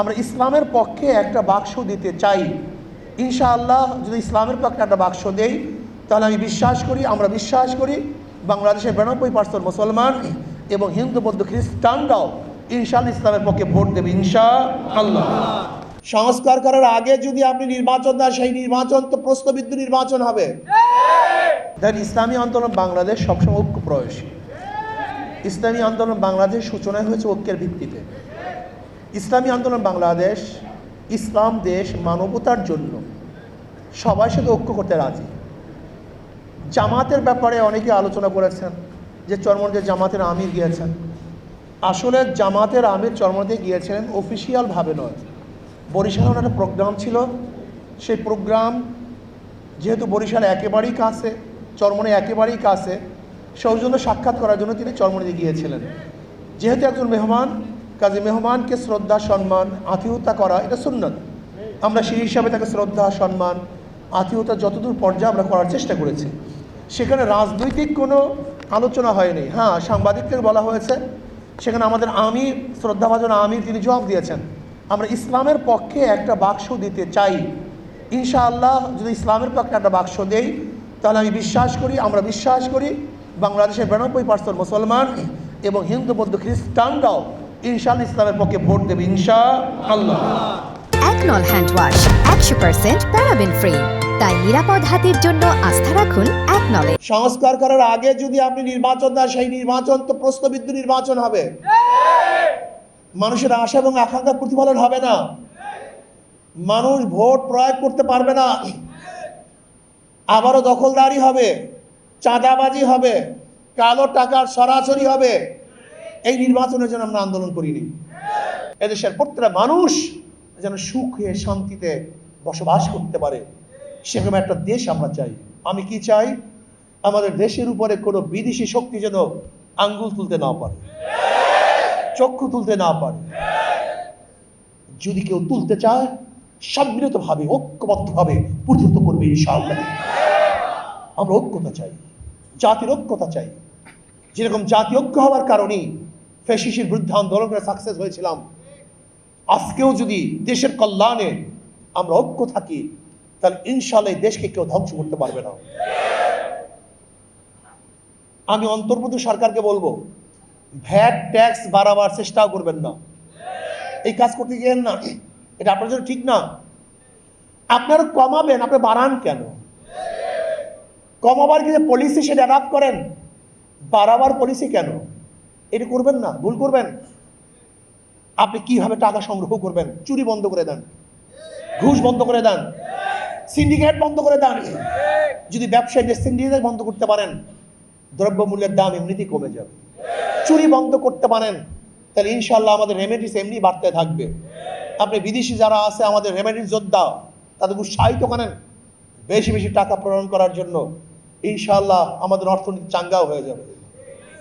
আমরা ইসলামের পক্ষে একটা বাক্স দিতে চাই। ইনশাআল্লাহ যদি ইসলামের পক্ষে একটা বাক্স দেই, তাহলে আমি বিশ্বাস করি, আমরা বিশ্বাস করি, বাংলাদেশের বিরানব্বই পার্সেন্ট মুসলমান এবং হিন্দু, বৌদ্ধ, খ্রিস্টানরাও ইনশাআল্লাহ ইসলামের পক্ষে ভোট দেবে ইনশা আল্লাহ সংস্কার করার আগে যদি আপনি নির্বাচন দেন, সেই নির্বাচন তো প্রশ্নবিদ্ধ নির্বাচন হবে। দেন ইসলামী আন্দোলন বাংলাদেশ সবসময় ঐক্য প্রয়সী ইসলামী আন্দোলন বাংলাদেশ সূচনা হয়েছে ঐক্যের ভিত্তিতে। ইসলামী আন্দোলন বাংলাদেশ, ইসলাম দেশ মানবতার জন্য। সবাই সাথে ঐক্য করতে রাজি। জামাতের ব্যাপারে অনেকে আলোচনা করেছেন যে চরমনদে জামাতের আমির গিয়েছেন। আসলে জামাতের আমির চরমনদে গিয়েছিলেন অফিসিয়ালভাবে নয়। বরিশালে ওনার একটা প্রোগ্রাম ছিল। সেই প্রোগ্রাম যেহেতু বরিশাল একেবারেই কাছে চরমনে একেবারেই কাছে সৌজন্য সাক্ষাৎ করার জন্য তিনি চরমনিতে গিয়েছিলেন। যেহেতু একজন মেহমান কাজে মেহমানকে শ্রদ্ধা, সম্মান, আতিথ্যতা করা, এটা সুন্নত। আমরা সেই হিসাবে তাকে শ্রদ্ধা, সম্মান, আতিথ্যতা যতদূর পর্যায়ে আমরা করার চেষ্টা করেছি। সেখানে রাজনৈতিক কোনো আলোচনা হয়নি। হ্যাঁ সাংবাদিকদের বলা হয়েছে, সেখানে আমাদের আমির, শ্রদ্ধাভাজন আমির তিনি জবাব দিয়েছেন, আমরা ইসলামের পক্ষে একটা বাক্স দিতে চাই। ইনশাআল্লাহ যদি ইসলামের পক্ষে একটা বাক্স দেই, তাহলে আমি বিশ্বাস করি, আমরা বিশ্বাস করি, বাংলাদেশের বিরানব্বই পার্সেন্ট মুসলমান এবং হিন্দু, বৌদ্ধ, খ্রিস্টানরাও ইনশাআল্লাহ ইসলামের পক্ষে ভোট দেবে ইনশা আল্লাহ একনল হ্যান্ড ওয়াশ একশো পার্সেন্ট প্যারাবেন ফ্রি। তাই নিরাপদ হাতের জন্য আস্থা রাখুন একনলে সংস্কার করার আগে যদি আপনি নির্বাচন দেন সেই নির্বাচন তো প্রশ্নবিদ্ধ নির্বাচন হবে। মানুষের আশা এবং আকাঙ্ক্ষার প্রতিফলন হবে না। মানুষ ভোট প্রয়োগ করতে পারবে না। আবারও দখলদারি হবে চাঁদাবাজি হবে কালো টাকার সরাসরি হবে। এই নির্বাচনের জন্য আমরা আন্দোলন করিনি। এদেশের প্রত্যেকটা মানুষ যেন সুখে, শান্তিতে বসবাস করতে পারে। সেরকম একটা দেশ আমরা চাই। আমি কি চাই? আমাদের দেশের উপরে কোনো বিদেশি শক্তি যেন আঙ্গুল তুলতে না পারে। চক্ষু তুলতে না পারে। যদি কেউ তুলতে চায়, সম্মিলিতভাবে, ঐক্যবদ্ধভাবে প্রতিহত করবে এই ইনশাআল্লাহ। আমরা ঐক্যতা চাই। জাতির ঐক্যতা চাই। যেরকম জাতি ঐক্য হওয়ার কারণেই ফেসিসির বিরুদ্ধে আন্দোলন করে সাকসেস হয়েছিলাম। আজকেও যদি দেশের কল্যাণে আমরা ঐক্য থাকি, তাহলে ইনশাল্লাহ দেশকে কেউ ধ্বংস করতে পারবে না। আমি অন্তর্বর্তী সরকারকে বলব, ভ্যাট, ট্যাক্স বাড়াবার চেষ্টাও করবেন না। এই কাজ করতে গিয়েন না, এটা আপনার জন্য ঠিক না। আপনারা কমাবেন, আপনি বাড়ান কেন? কমাবার কিন্তু পলিসি সেটা অ্যাডাপ্ট করেন, বাড়াবার পলিসি কেন? এটা করবেন না, ভুল করবেন। আপনি কীভাবে টাকা সংগ্রহ করবেন? চুরি বন্ধ করে দেন। ঘুষ বন্ধ করে দেন। সিন্ডিকেট বন্ধ করে দেন। যদি ব্যবসায়ীদের সিন্ডিকেট বন্ধ করতে পারেন, দ্রব্যমূল্যের দাম এমনিতেই কমে যাবে। চুরি বন্ধ করতে পারেন, তাহলে ইনশাল্লাহ আমাদের রেমেডিস এমনি বাড়তে থাকবে। আপনি বিদেশি যারা আছে, আমাদের রেমেডিস যোদ্ধা, তাদের উৎসাহিত করেন বেশি বেশি টাকা প্রেরণ করার জন্য ইনশাল্লাহ আমাদের অর্থনীতি চাঙ্গাও হয়ে যাবে।